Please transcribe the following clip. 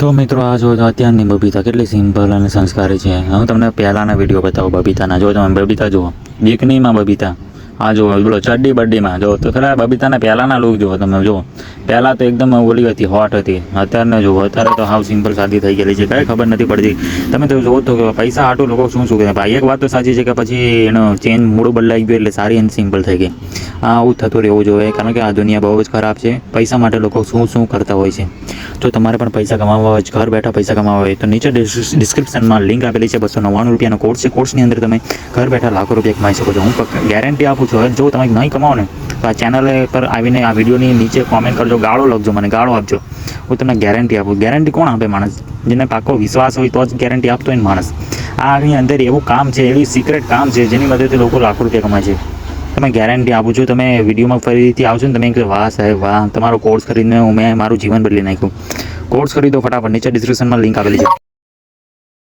તો મિત્રો, આ જો અત્યારની બબીતા કેટલી સિમ્પલ અને સંસ્કારી છે. હું તમને પહેલાંના વીડિયો બતાવું બબીતાના. જો તમે બબીતા જુઓ બીકનીમાં બબીતા. આ જો બોલો ચડ્ડી બડ્ડીમાં. જો તો ખરા, બબીતાના પહેલાંના લુક જુઓ તમે, જુઓ. પહેલાં તો એકદમ ઓલી હતી હોટ હતી. અત્યારને જુઓ, અત્યારે તો હાવ સિમ્પલ સાદી થઈ ગયેલી છે. કાંઈ ખબર નથી પડતી. તમે તો જુઓ તો કે પૈસા હાટું લોકો શું શું કહે? ભાઈ, એક વાત તો સાચી છે કે પછી એનો ચેન્જ મૂળ બદલાઈ ગયું એટલે સારી એન્ડ સિમ્પલ થઈ ગઈ. આવું થતું રહેવું જોઈએ, કારણ કે આ દુનિયા બહુ જ ખરાબ છે. પૈસા માટે લોકો શું શું કરતા હોય છે. જો તમારે પણ પૈસા કમાવવા હોય, ઘર બેઠા પૈસા કમાવવા હોય, તો નીચે ડિસ્ક્રિપ્શનમાં લિંક આપેલી છે, બસો નવ્વાણું રૂપિયાનો કોર્સ છે. કોર્સની અંદર તમે ઘર બેઠા લાખો રૂપિયા કમાઈ શકો છો. હું ગેરંટી આપું છું. જો તમે નહીં કમાવો ને, તો આ ચેનલ પર આવીને આ વિડીયોની નીચે કોમેન્ટ કરજો, ગાળો લખજો મને, ગાળો આપજો. હું તમને ગેરંટી આપું. ગેરંટી કોણ આપે માણસ? જેને પાકો વિશ્વાસ હોય તો જ ગેરંટી આપતો હોય માણસ. આની અંદર એવું કામ છે, એવી સિક્રેટ કામ છે, જેની મદદથી લોકો લાખો રૂપિયા કમાય છે. તમે ગેરંટી આપું છું. તમે વિડીયોમાં ફરીથી આવશો ને તમે એક વાહ સાહેબ, વાહ, તમારો કોર્સ કરીને મેં મારું જીવન બદલી નાખ્યું. કોર્સ કરી દો ફટાફટ, નીચે ડિસ્ક્રિપ્શનમાં લિંક આવેલી છે.